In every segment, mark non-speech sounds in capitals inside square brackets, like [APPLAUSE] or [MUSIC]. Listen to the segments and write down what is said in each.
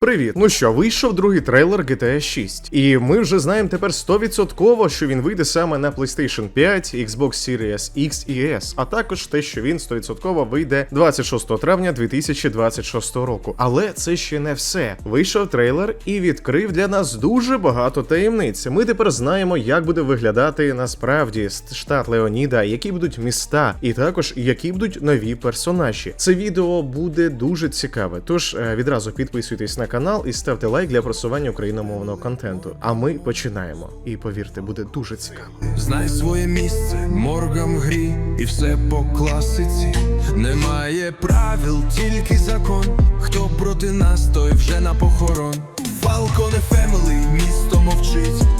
Привіт! Ну що, вийшов другий трейлер GTA 6, і ми вже знаємо тепер 100% що він вийде саме на PlayStation 5, Xbox Series X і S, а також те, що він 100% вийде 26 травня 2026 року. Але це ще не все. Вийшов трейлер і відкрив для нас дуже багато таємниць. Ми тепер знаємо, як буде виглядати насправді штат Леоніда, які будуть міста, і також які будуть нові персонажі. Це відео буде дуже цікаве. Тож е, відразу підписуйтесь на канал і ставте лайк для просування україномовного контенту. А ми починаємо. І повірте, буде дуже цікаво. Знай своє місце, моргам грі, і все по класиці. Немає правил, тільки закон. Хто проти нас, той вже на похорон. Фалконе Фемелі, місто мовчить.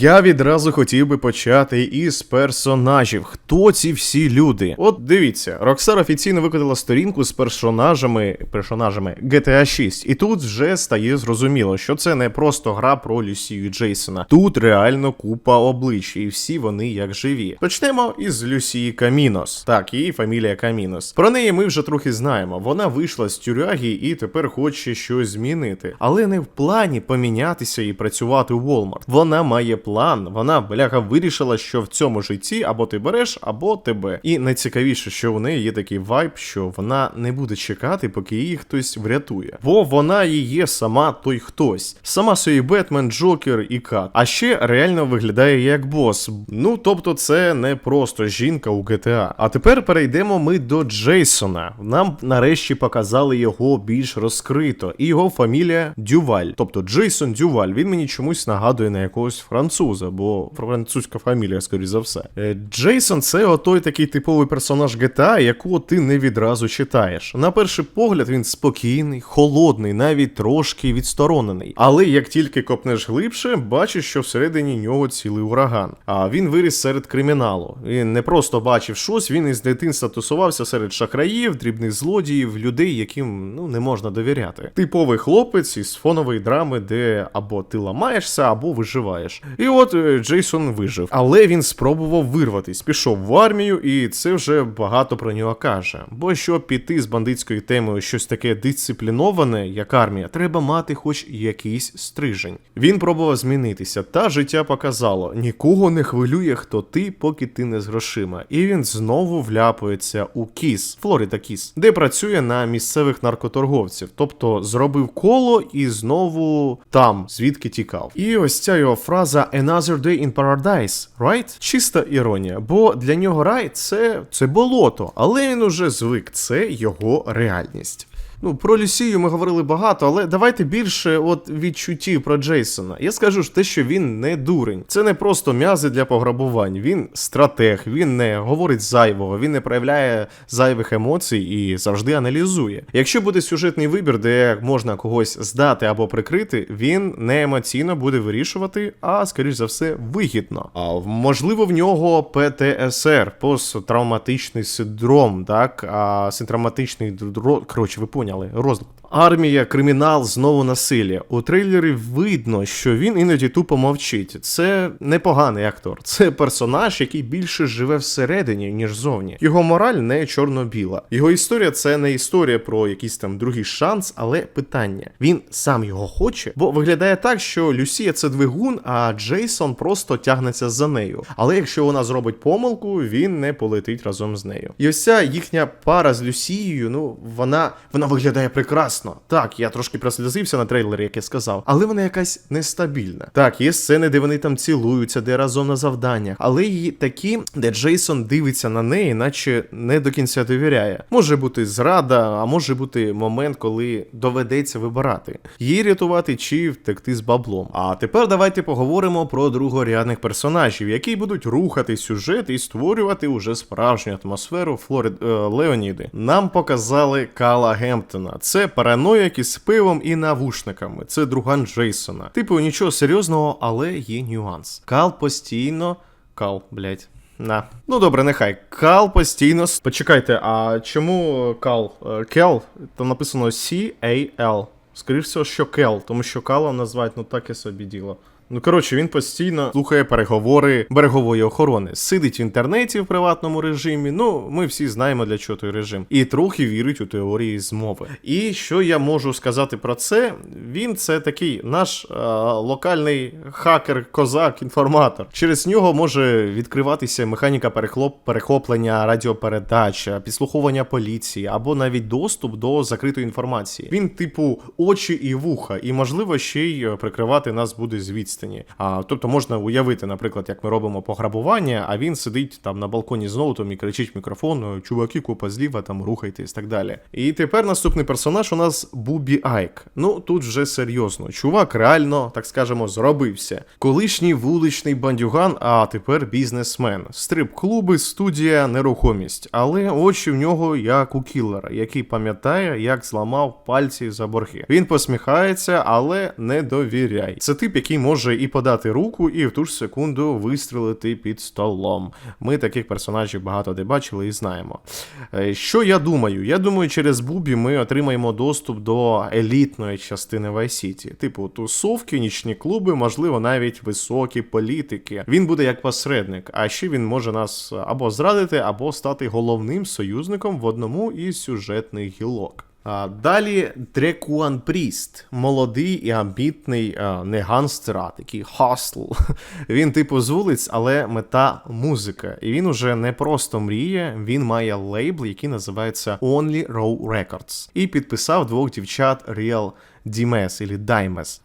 Я відразу хотів би почати із персонажів. Хто ці всі люди? От дивіться, Rockstar офіційно викотила сторінку з персонажами персонажами GTA 6, і тут вже стає зрозуміло, що це не просто гра про Люсію Джейсона. Тут реально купа облич, і всі вони як живі. Почнемо із Люсії Камінос. Так, її фамілія Камінос. Про неї ми вже трохи знаємо. Вона вийшла з тюряги і тепер хоче щось змінити, але не в плані помінятися і працювати у Walmart. Вона має план. Вона бляха вирішила, що в цьому житті або ти береш, або тебе. І найцікавіше, що у неї є такий вайб, що вона не буде чекати, поки її хтось врятує. Бо вона і є сама той хтось. Сама собі Бетмен, Джокер і Кат. А ще реально виглядає як бос. Ну тобто, це не просто жінка у GTA. А тепер перейдемо ми до Джейсона. Нам нарешті показали його більш розкрито, і його фамілія Дюваль. Тобто Джейсон Дюваль. Він мені чомусь нагадує на якогось француза, бо французька фамілія, скоріш за все. Е, Джейсон це отой такий типовий персонаж GTA, якого ти не відразу читаєш. На перший погляд він спокійний, холодний, навіть трошки відсторонений. Але як тільки копнеш глибше, бачиш, що всередині нього цілий ураган. А він виріс серед криміналу. Він не просто бачив щось, він із дитинства тусувався серед шахраїв, дрібних злодіїв, людей, яким ну не можна довіряти. Типовий хлопець із фонової драми, де або ти ламаєшся, або виживаєш. І от е, Джейсон вижив. Але він спробував вирватись, пішов в армію, і це вже багато про нього каже. Бо щоб піти з бандитською темою щось таке дисципліноване, як армія, треба мати хоч якийсь стрижень. Він пробував змінитися, та життя показало: нікого не хвилює, хто ти, поки ти не з грошима. І він знову вляпується у Кіс, Флорида Кіс, де працює на місцевих наркоторговців. Тобто зробив коло і знову там, звідки тікав. І ось ця його фраза Another day in paradise, right? Чиста іронія, бо для нього рай це, це болото, але він уже звик, це його реальність. Ну, про Люсію ми говорили багато, але давайте більше от відчуттів про Джейсона. Я скажу ж те, що він не дурень. Це не просто м'язи для пограбувань. Він стратег, він не говорить зайвого, він не проявляє зайвих емоцій і завжди аналізує. Якщо буде сюжетний вибір, де можна когось здати або прикрити, він не емоційно буде вирішувати, а скоріш за все вигідно. А можливо, в нього ПТСР, посттравматичний синдром, так а синтравматичний дро- коротше, ви поняли, розлад. Армія, кримінал, знову насилля. У трейлері видно, що він іноді тупо мовчить. Це непоганий актор. Це персонаж, який більше живе всередині, ніж зовні. Його мораль не чорно-біла. Його історія це не історія про якийсь там другий шанс, але питання. Він сам його хоче, бо виглядає так, що Люсія це двигун, а Джейсон просто тягнеться за нею. Але якщо вона зробить помилку, він не полетить разом з нею. І ось ця їхня пара з Люсією, ну вона, вона виглядає прекрасно. Так, я трошки прослізився на трейлері, як я сказав, але вона якась нестабільна. Так, є сцени, де вони там цілуються, де разом на завданнях, але є такі, де Джейсон дивиться на неї, наче не до кінця довіряє. Може бути зрада, а може бути момент, коли доведеться вибирати, її рятувати чи втекти з баблом. А тепер давайте поговоримо про другорядних персонажів, які будуть рухати сюжет і створювати уже справжню атмосферу Флорид е, Леоніди. Нам показали Кала Гемптона. Це параноїк із пивом і навушниками. Це друган Джейсона. Типу, нічого серйозного, але є нюанс. Кал постійно. Кал, блять. На. Ну добре, нехай. Кал постійно. Почекайте, а чому Кал? Е, Кел? Там написано C-A-L. Скоріше всього, що Кел, тому що кала назвати, ну таке собі діло. Ну коротше, він постійно слухає переговори берегової охорони, сидить в інтернеті в приватному режимі. Ну, ми всі знаємо для чого той режим, і трохи вірить у теорії змови. І що я можу сказати про це? Він це такий наш е, локальний хакер, козак, інформатор. Через нього може відкриватися механіка перехлоп, перехоплення радіопередач, підслуховування поліції або навіть доступ до закритої інформації. Він, типу, очі і вуха, і можливо ще й е, прикривати нас буде з відстані. А тобто можна уявити, наприклад, як ми робимо пограбування, а він сидить там на балконі з ноутом і кричить в мікрофон: чуваки, купа зліва, там рухайтесь, так далі. І тепер наступний персонаж у нас Бубі Айк. Ну тут вже серйозно. Чувак реально, так скажемо, зробився. Колишній вуличний бандюган, а тепер бізнесмен. Стрип-клуби, студія, нерухомість. Але очі в нього як у кілера, який пам'ятає, як зламав пальці за борги. Він посміхається, але не довіряй. Це тип, який може і подати руку, і в ту ж секунду вистрелити під столом. Ми таких персонажів багато де бачили і знаємо. Е, Що я думаю? Я думаю, через Бубі ми отримаємо доступ до елітної частини Vice City. Типу тусовки, нічні клуби, можливо, навіть високі політики. Він буде як посередник, а ще він може нас або зрадити, або стати головним союзником в одному із сюжетних гілок. Далі Дрекуан Пріст, молодий і амбітний, не ганстер, а такий хастл. [LAUGHS] Він типу з вулиць, але мета музика. І він уже не просто мріє, він має лейбл, який називається Only Row Records. І підписав двох дівчат Real Дімес або Даймес.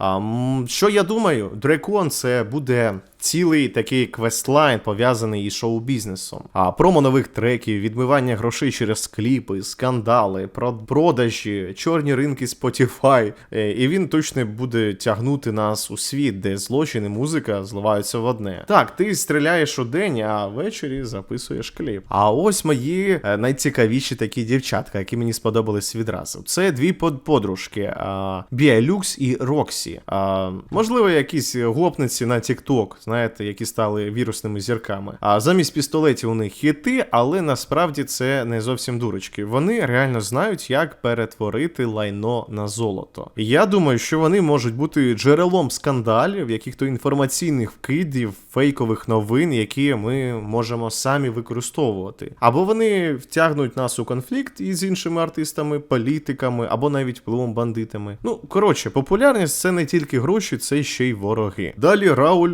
Що я думаю, Дрекуан це буде цілий такий квестлайн пов'язаний із шоу-бізнесом. А промо нових треків, відмивання грошей через кліпи, скандали, про- продажі, чорні ринки Spotify. Е, І він точно буде тягнути нас у світ, де злочин і музика зливаються в одне. Так, ти стріляєш у день, а ввечері записуєш кліп. А ось мої е, найцікавіші такі дівчатка, які мені сподобались відразу. Це дві под- подружки. Біалюкс і Роксі. Можливо, якісь гопниці на TikTok, знаєте, які стали вірусними зірками. А замість пістолетів у них хіти, але насправді це не зовсім дурочки. Вони реально знають, як перетворити лайно на золото. Я думаю, що вони можуть бути джерелом скандалів, яких-то інформаційних вкидів, фейкових новин, які ми можемо самі використовувати. Або вони втягнуть нас у конфлікт із іншими артистами, політиками, або навіть впливом бандитами. Ну, коротше, популярність це не тільки гроші, це ще й вороги. Далі Рауль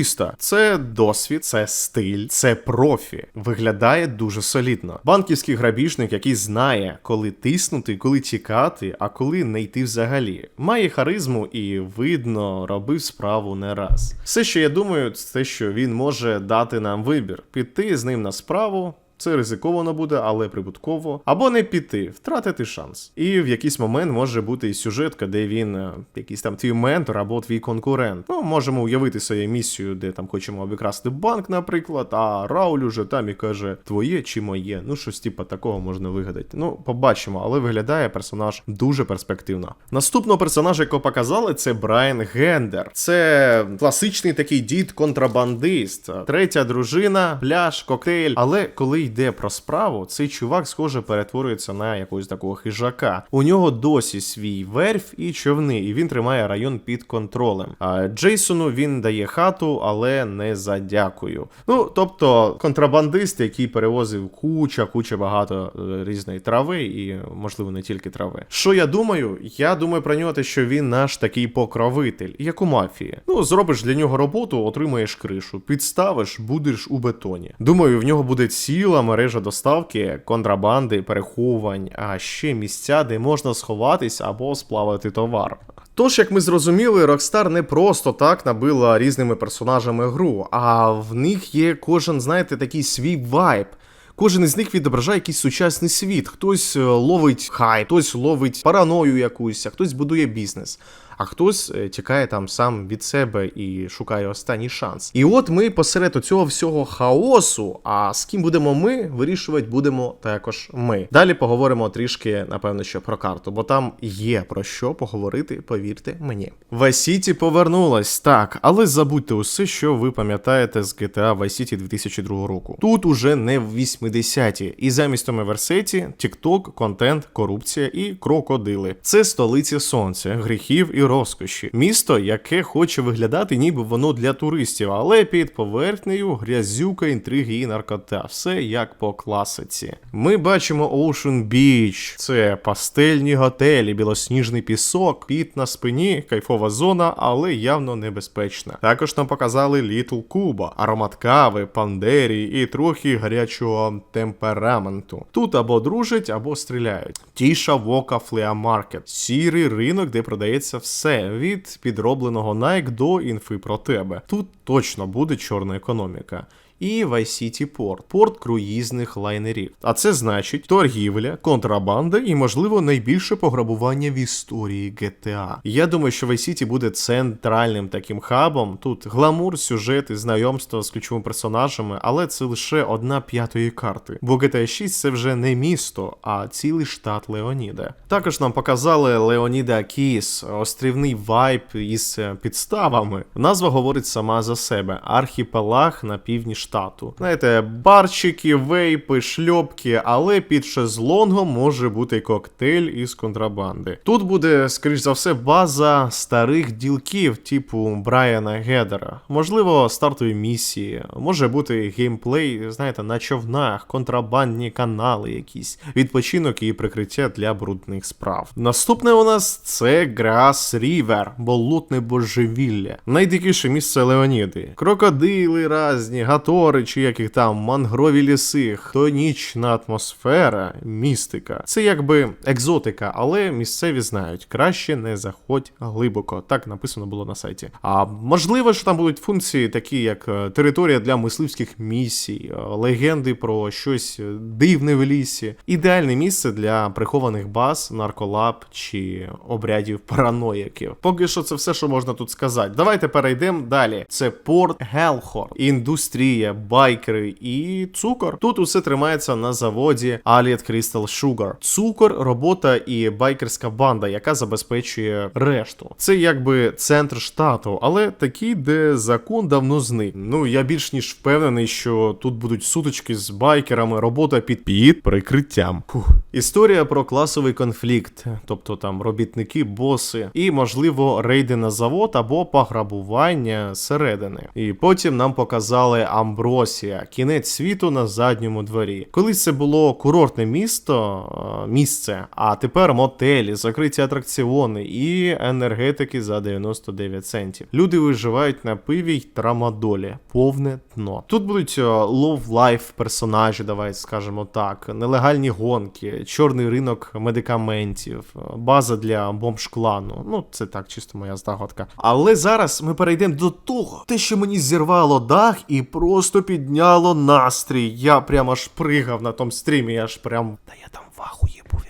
Баутіста. Це досвід, це стиль, це профі. Виглядає дуже солідно. Банківський грабіжник, який знає, коли тиснути, коли тікати, а коли не йти взагалі. Має харизму і видно, робив справу не раз. Все, що я думаю, це те, що він може дати нам вибір: піти з ним на справу. Це ризиковано буде, але прибутково. Або не піти, втратити шанс. І в якийсь момент може бути і сюжетка, де він е, якийсь там твій ментор або твій конкурент. Ну, можемо уявити собі місію, де там хочемо обікрасти банк, наприклад, а Рауль уже там і каже: твоє чи моє. Ну, щось типа такого можна вигадати. Ну, побачимо, але виглядає персонаж дуже перспективно. Наступного персонажа, якого показали, це Брайан Гендер. Це класичний такий дід-контрабандист. Третя дружина, пляж, коктейль. Але коли йде про справу, цей чувак, схоже, перетворюється на якогось такого хижака. У нього досі свій верф і човни, і він тримає район під контролем. А Джейсону він дає хату, але не за дякую. Ну, тобто, контрабандист, який перевозив куча, куча багато е, різної трави, і, можливо, не тільки трави. Що я думаю? Я думаю про нього те, що він наш такий покровитель, як у мафії. Ну, зробиш для нього роботу, отримаєш кришу, підставиш, будеш у бетоні. Думаю, в нього буде ціла мережа доставки, контрабанди, переховувань, а ще місця, де можна сховатись або сплавити товар. Тож, як ми зрозуміли, Rockstar не просто так набила різними персонажами гру, а в них є кожен, знаєте, такий свій вайб. Кожен із них відображає якийсь сучасний світ. Хтось е, ловить хай, хтось ловить параною якусь, а хтось будує бізнес. А хтось е, тікає там сам від себе і шукає останній шанс. І от ми посеред цього всього хаосу. А з ким будемо ми, вирішувати будемо також ми. Далі поговоримо трішки, напевно, що про карту, бо там є про що поговорити, повірте мені. Vice City повернулась, так, але забудьте усе, що ви пам'ятаєте з GTA Vice City 2002 року. Тут уже не в 80-ті, і замість Томи Версеті, TikTok, контент, корупція і крокодили. Це столиця сонця, гріхів і розкоші. Місто, яке хоче виглядати, ніби воно для туристів, але під поверхнею грязюка, інтриги і наркота. Все як по класиці. Ми бачимо Ocean Beach. Це пастельні готелі, білосніжний пісок, піт на спині, кайфова зона, але явно небезпечна. Також нам показали Літл Куба, аромат кави, пандері і трохи гарячого темпераменту. Тут або дружать, або стріляють. Тіша Вока Флеа Маркет. Сірий ринок, де продається все від підробленого Nike до інфи про тебе. Тут точно буде чорна економіка. І Vice City Порт, порт круїзних лайнерів. А це значить торгівля, контрабанда і, можливо, найбільше пограбування в історії GTA. Я думаю, що Vice City буде центральним таким хабом. Тут гламур, сюжет і знайомство з ключовими персонажами, але це лише одна п'ятої карти. Бо GTA 6 це вже не місто, а цілий штат Леоніда. Також нам показали Леоніда Кіс, острівний вайб із е, підставами. Назва говорить сама за себе: архіпелаг на півдні штату. Знаєте, барчики, вейпи, шльопки, але під шезлонгом може бути коктейль із контрабанди. Тут буде, скоріш за все, база старих ділків, типу Брайана Гедера. Можливо, стартові місії, може бути геймплей, знаєте, на човнах, контрабандні канали якісь, відпочинок і прикриття для брудних справ. Наступне у нас це Грас Рівер, болотне божевілля. Найдикіше місце Леоніди. Крокодили разні, гатори чи яких там, мангрові ліси, хтонічна атмосфера, містика. Це якби екзотика, але місцеві знають, краще не заходь глибоко. Так написано було на сайті. А можливо, що там будуть функції, такі як е, територія для мисливських місій, е, легенди про щось дивне в лісі. Ідеальне місце для прихованих баз, нарколаб чи обрядів параноїків. Поки що це все, що можна тут сказати. Давайте перейдемо далі. Це порт Гелхор, індустрія, байкери і цукор. Тут усе тримається на заводі Allied Crystal Sugar. Цукор, робота і байкерська банда, яка забезпечує решту. Це якби центр штату, але такий, де закон давно зник. Ну я більш ніж впевнений, що тут будуть сутички з байкерами, робота під під прикриттям. Фух. Історія про класовий конфлікт, тобто там робітники, боси, і можливо рейди на завод або пограбування зсередини. І потім нам показали Амбросія, кінець світу на задньому дворі. Колись це було курортне місто, е, місце, а тепер мотелі, закриті атракціони і енергетики за 99 центів. Люди виживають на пиві й трамадолі, повне дно. Тут будуть лов лайф персонажі, давайте скажемо так, нелегальні гонки, чорний ринок медикаментів, е, база для бомж-клану. Ну, це так, чисто моя здогадка. Але зараз ми перейдемо до того, те, що мені зірвало дах і просто підняло настрій. Я прям аж пригав на тому стрімі, я аж прям. Та я там ваху ахуї був, якщо чесно.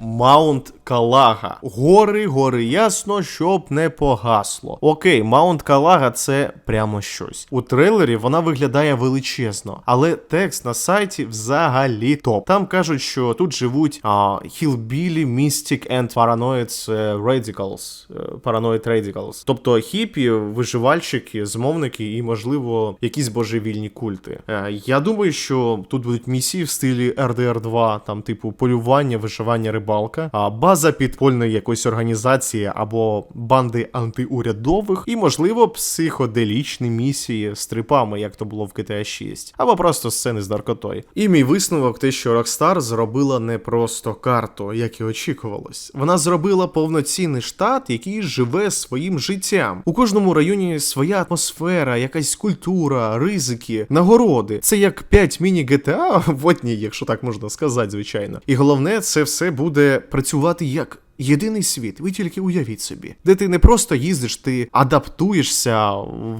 Маунт Калага. Гори, гори, ясно, щоб не погасло. Окей, Маунт Калага це прямо щось. У трейлері вона виглядає величезно, але текст на сайті взагалі топ. Там кажуть, що тут живуть а, Hillbilly, Mystic and Paranoid Radicals. Paranoid Radicals. Тобто хіпі, виживальщики, змовники і, можливо, якісь божевільні культи. Е, Я думаю, що тут будуть місії в стилі RDR 2, там, типу, полювання, виживання, рибалка, а база підпольної якоїсь організації або банди антиурядових, і, можливо, психоделічні місії з трипами, як то було в GTA 6, або просто сцени з наркотою. І мій висновок, те, що Rockstar зробила не просто карту, як і очікувалось. Вона зробила повноцінний штат, який живе своїм життям. У кожному районі своя атмосфера, якась культура, ризики, нагороди. Це як 5 міні-GTA в [LAUGHS] одній, якщо так можна сказати, звичайно. І головне, це все буде працювати як. Єдиний світ, ви тільки уявіть собі, де ти не просто їздиш, ти адаптуєшся,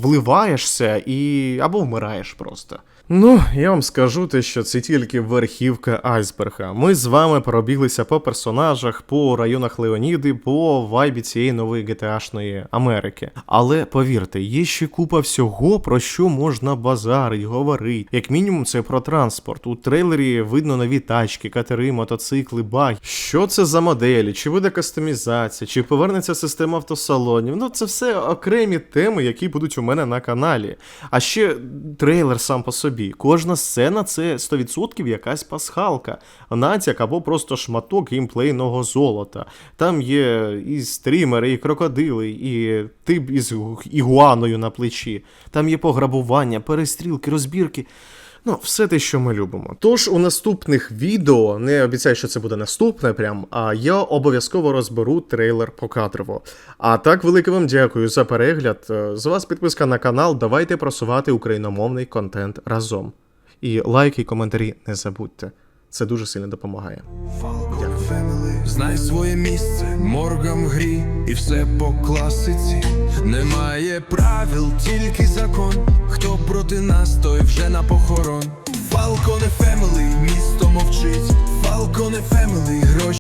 вливаєшся і або вмираєш просто. Ну, я вам скажу те, що це тільки верхівка айсберга. Ми з вами пробіглися по персонажах, по районах Леоніди, по вайбі цієї нової GTA-шної Америки. Але повірте, є ще купа всього, про що можна базарить, говорити. Як мінімум, це про транспорт. У трейлері видно нові тачки, катери, мотоцикли, баг. Що це за моделі? Чи буде буде кастомізація, чи повернеться система автосалонів. Ну, це все окремі теми, які будуть у мене на каналі. А ще трейлер сам по собі. Кожна сцена це 100% якась пасхалка, натяк або просто шматок геймплейного золота. Там є і стрімери, і крокодили, і тип із ігуаною на плечі. Там є пограбування, перестрілки, розбірки. Ну, все те, що ми любимо. Тож у наступних відео, не обіцяю, що це буде наступне, прям, а я обов'язково розберу трейлер покадрово. А так, велике вам дякую за перегляд. Е, З вас підписка на канал. Давайте просувати україномовний контент разом. І лайки і коментарі не забудьте. Це дуже сильно допомагає. Знай своє місце, моргам грі, і все по класиці. Немає правил, тільки закон. Хто проти нас, той вже на похорон. Falcon Family, місто мовчить. Falcon Family, гроші.